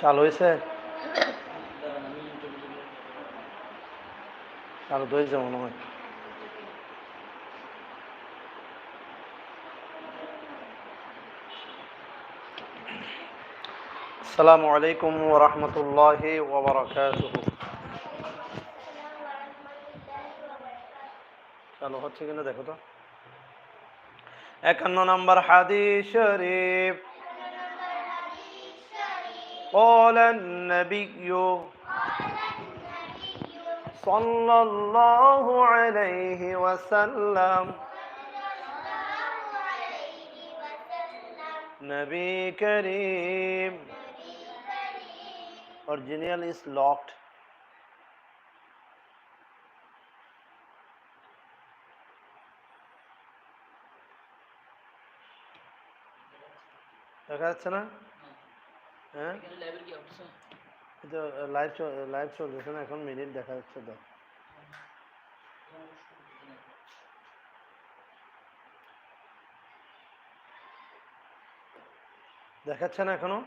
চালু হয়েছে। চালু হয়েছে মনে হয়। আসসালামু আলাইকুম ওরহমতুল্লাহ ওবরাকাতুহ চালু হচ্ছে কিনা দেখো তো। একান্ন নম্বর হাদিস শরীফ। قال النبي صلى الله عليه وسلم نبي كريم original is locked দেখা যাচ্ছে না হ্যাঁ? এটা লাইভ লাইভ চলতেছে না এখন মিনিট দেখা যাচ্ছে তো। দেখাচ্ছে না এখনও?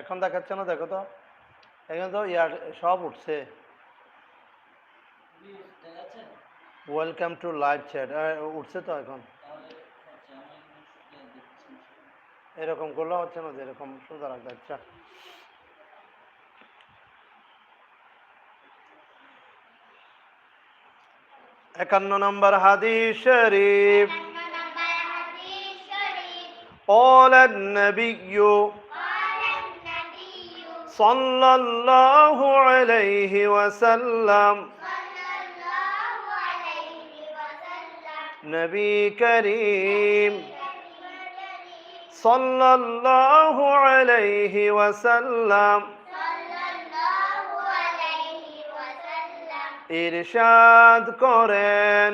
এখন দেখাচ্ছে না দেখো তো এখানে তো ইয়ার সব উঠছে ওয়েলকাম টু লাইভ চ্যাট উঠছে তো এখন এরকম করলে হচ্ছে না যে এরকম সোজা রাখতে আচ্ছা একান্ন নম্বর হাদিস শরীফ قال النبي صلى الله عليه وسلم نبي كريم صلى الله عليه وسلم ইরশাদ করেন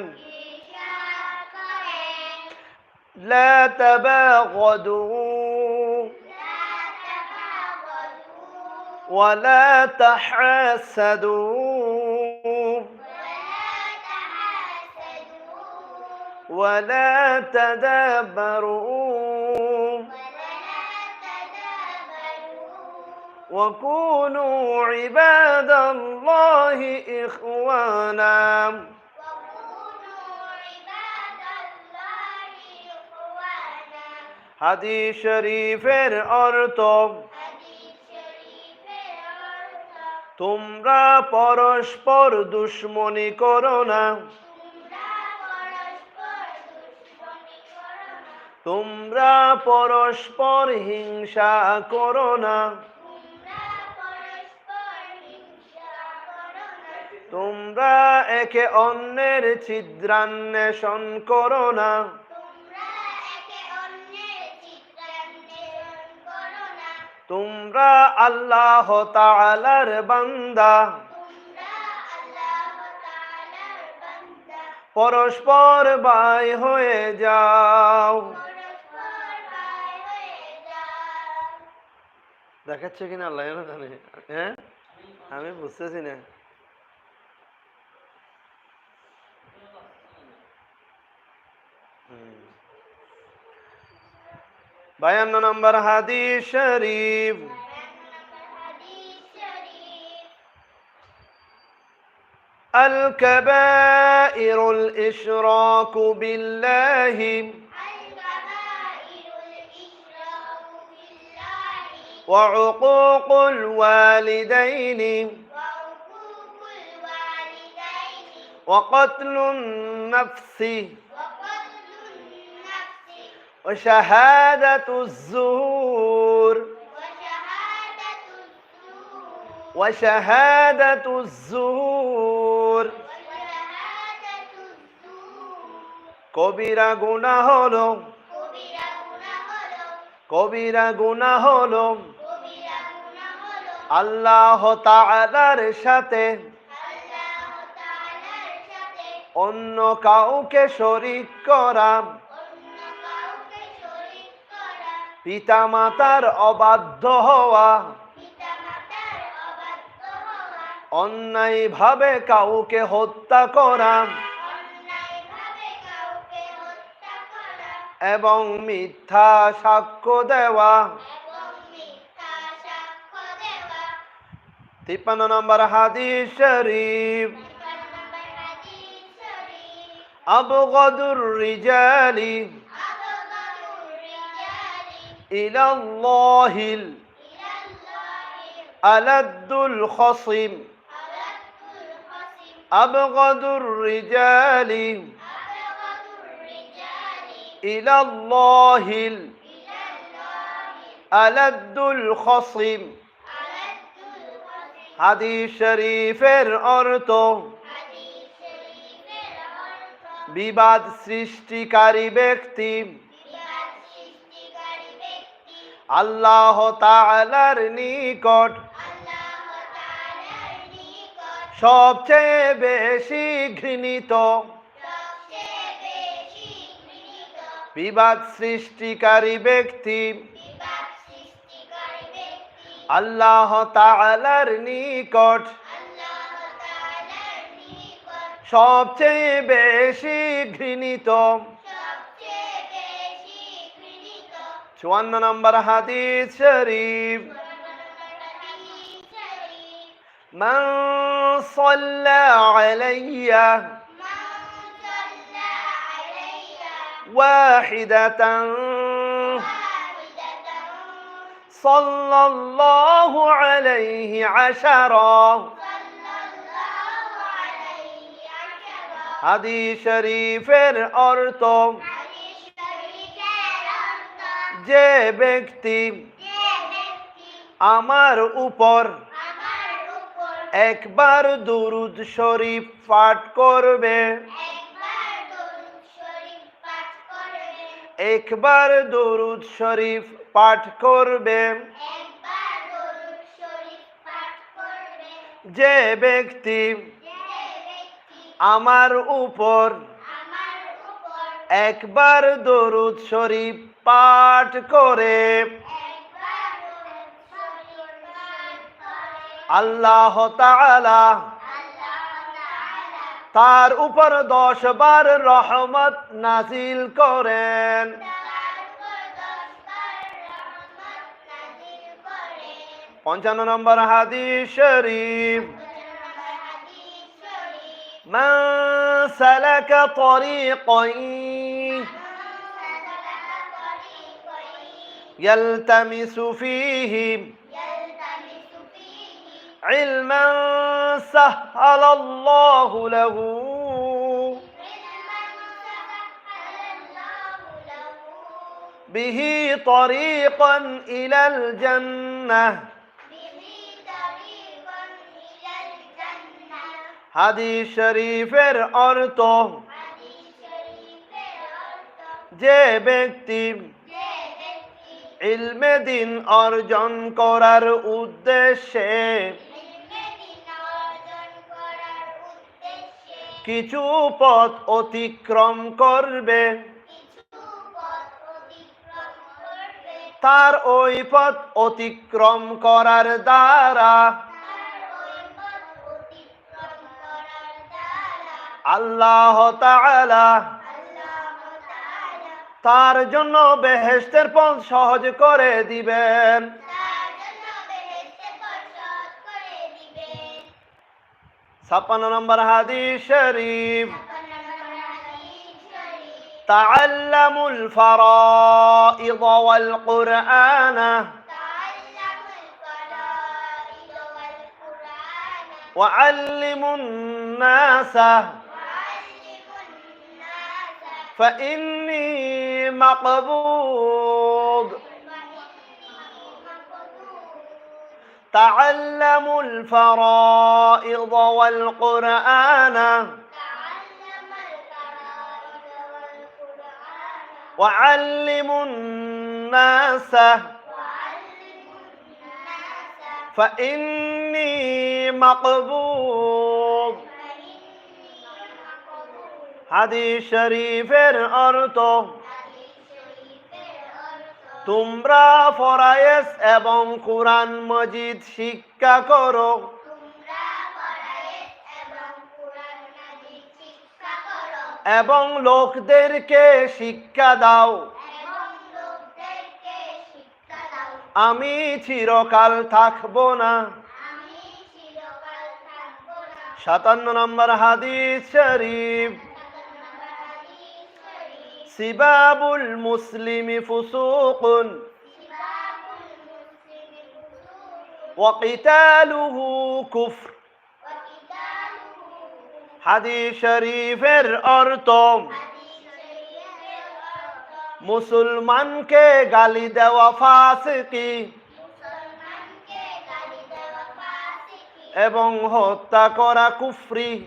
لا تباغضوا ولا تحاسدوا ولا تدابروا وكونوا عباد الله إخوانا হাদিস শরীফের অর্থ তোমরা পরস্পর দুশ্মনী করো না। তোমরা পরস্পর হিংসা করো না। তোমরা একে অন্যের ছিদ্রান্বেষণ করো না। তোমরা আল্লাহ তালার বান্দা। পরস্পর বাই হয়ে যাও। দেখাচ্ছে কিনা আল্লাহ জানে। হ্যাঁ? আমি বুঝতেছি না। বায়ান্ন নম্বর হাদিস শরীফ الكبائر الإشراك بالله وعقوق الوالدين وقتل النفس وشهادة الزور وشهادة الزور কবিরা গুণা হলো কবিরা গুণা হলো আল্লাহ তাআলার সাথে অন্য কাউকে শরিক করা পিতা মাতার অবাধ্য হওয়া। হওয়া অন্যায়ভাবে কাউকে হত্যা করা। এবং মিথ্যা সাক্ষ্য দেওয়া। তিপ্পান্ন নম্বর হাদিস শরীফ। তিপ্পান্ন নম্বর আবগদুর রিজালি আবগাদুর রিজালি ইলাল্লাহিল ইলাল্লাহি আলাদ্দুল খসিম আলাকুল হাসিম হাদিস শরীফের অর্থ বিবাদ সৃষ্টিকারী ব্যক্তি আল্লাহ তাআলার নিকট সবচেয়ে বেশি ঘৃণিত বিবাদ সৃষ্টিকারী ব্যক্তি আল্লাহ তাআলার নিকট সবচেয়ে বেশি ঘৃণিত চুয়ান্ন নম্বর হাদিস শরীফ হাদিস শরীফ من صلى علي মান সাল্লা আলাইয়া واحدة ওয়াহিদাতান صلى الله عليه عشرا সাল্লাল্লাহু আলাইহি আশারা হাদিস শরীফের অর্থ হাদিস শরীফের অর্থ যে ব্যক্তি আমার উপর একবার দুরুদ শরীফ পাঠ করবে, একবার দরুদ শরীফ পাঠ করবে, যে ব্যক্তি আমার উপর একবার দরুদ শরীফ পাঠ করে। আল্লাহ তার উপর দশ বার রহমত নাজিল করেন। পঞ্চান্ন নম্বর হাদিস শরীফ। من سلك طريقا يلتمس فيه علما سهل الله له به طريقا إلى الجنة হাদিস শরীফের অর্থ যে ব্যক্তি ইলমে দিন অর্জন করার উদ্দেশ্যে কিছু পথ অতিক্রম করবে। তার ওই পথ অতিক্রম করার দ্বারা আল্লাহ তাআলা তার জন্য বেহেশতের পথ সহজ করে দিবেন ছাপ্পান্ন নম্বর হাদিস শরীফ تعلموا الفرائض والقرآن وعلموا الناس فإني مقبوض. تعلموا الفرائض والقرآن. وعلموا الناس. فإني مقبوض. হাদিস শরীফের অর্থ, তোমরা ফরায়েস এবং কোরআন মজিদ শিক্ষা করো। এবং লোকদেরকে শিক্ষা দাও। আমি চিরকাল থাকব না। সাতান্ন নম্বর হাদিস শরীফ। সিবাবুল মুসলিমি ফুসুকুন। ওয়াকিতালুহু কুফর। হাদিস শরীফের অর্থ মুসলমানকে গালি দেওয়া ফাসিকি। এবং হত্যা করা কুফরি।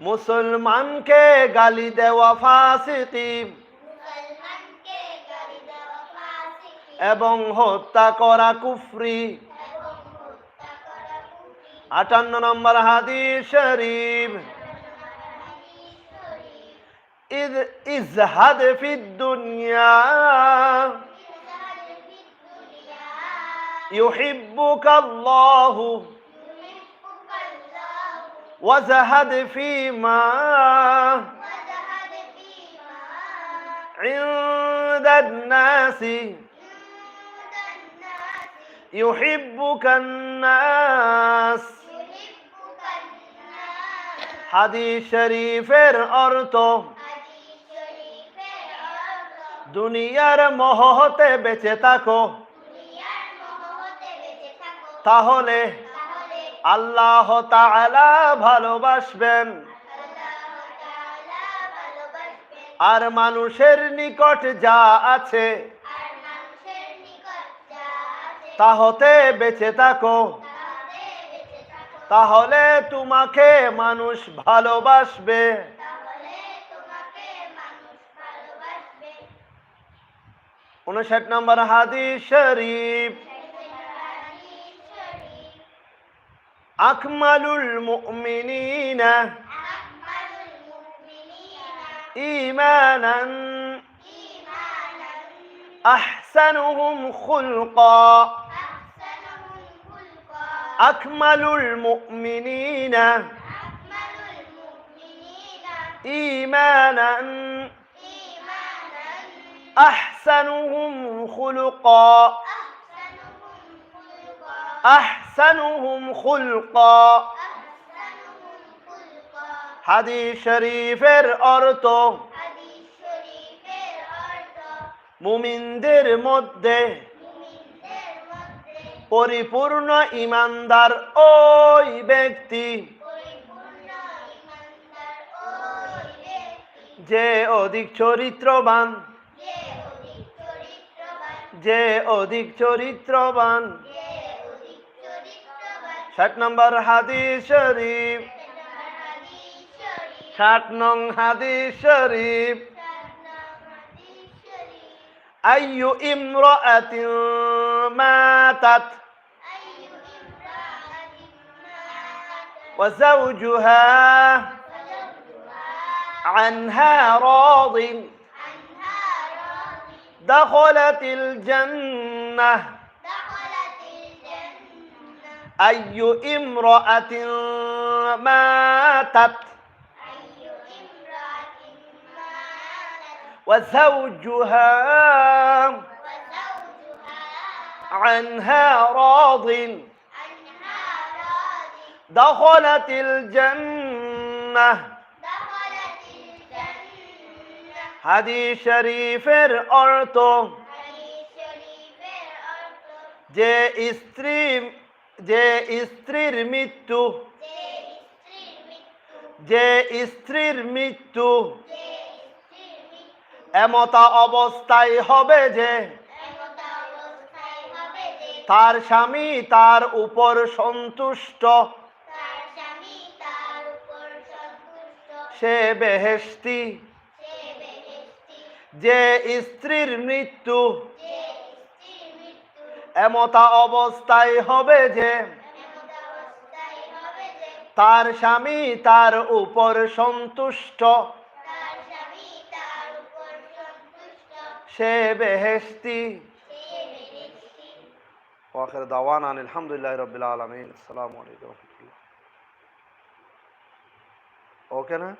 মুসলমানকে গালি দেওয়া ফাঁসি এবং হত্যা করা কুফরি। আটান্ন নম্বর হাদিস শরীফ। ইজহাদ ফি দুনিয়া। وزهد فيما وزهد فيما عند الناس عند الناس يحبك الناس يحبك الناس হাদিস শরীফের অর্থ হাদিস শরীফের অর্থ দুনিয়ার মহতে বেঁচে থাকো দুনিয়ার মোহতে বেঁচে থাকো তাহলে তাহলে আল্লাহ তাআলা ভালোবাসবেন। আর মানুষের নিকট যা আছে আর মানুষের নিকট যা আছে তা হতে বেঁচে থাকো। তাহলে তোমাকে মানুষ ভালোবাসবে। উনষাট নম্বর হাদিস শরীফ। أكمل المؤمنين إيمانا أحسنهم خلقا أكمل المؤمنين إيمانا أحسنهم خلقا আহসানুহুম খুলকা। হাদিস শরীফের অর্থ, মুমিনদের মধ্যে পরিপূর্ণ ইমানদার ওই ব্যক্তি যে অধিক চরিত্রবান, যে অধিক চরিত্রবান ষাট নম্বর হাদিস শরীফ নম্বর হাদিস শরীফ ষাট নং হাদিস শরীফ সাত নং হাদিস শরীফ أي امرأة ماتت أي امرأة ماتت وزوجها وزوجها عنها راض عنها راض دخلت الجنة دخلت الجنة أي امرأة ماتت أي امرأة ماتت وزوجها وزوجها عنها راض عنها راض دخلت الجنة دخلت الجنة হাদিস শরীফের অর্থ হাদিস শরীফের অর্থ যে স্ত্রী যে স্ত্রীর মৃত্যু। যে স্ত্রীর মৃত্যু। এমতা অবস্থায় হবে যে তার স্বামী তার উপর সন্তুষ্ট। সে বেহেস্তি যে স্ত্রীর মৃত্যু। এমতা অবস্থায় হবে যে তার স্বামী তার উপর সন্তুষ্ট। সে বেহেস্তি ওয়াখির দাওয়ান আলহামদুলিল্লাহ রবিল আলমিন। আসসালামু আলাইকুম ওকে না?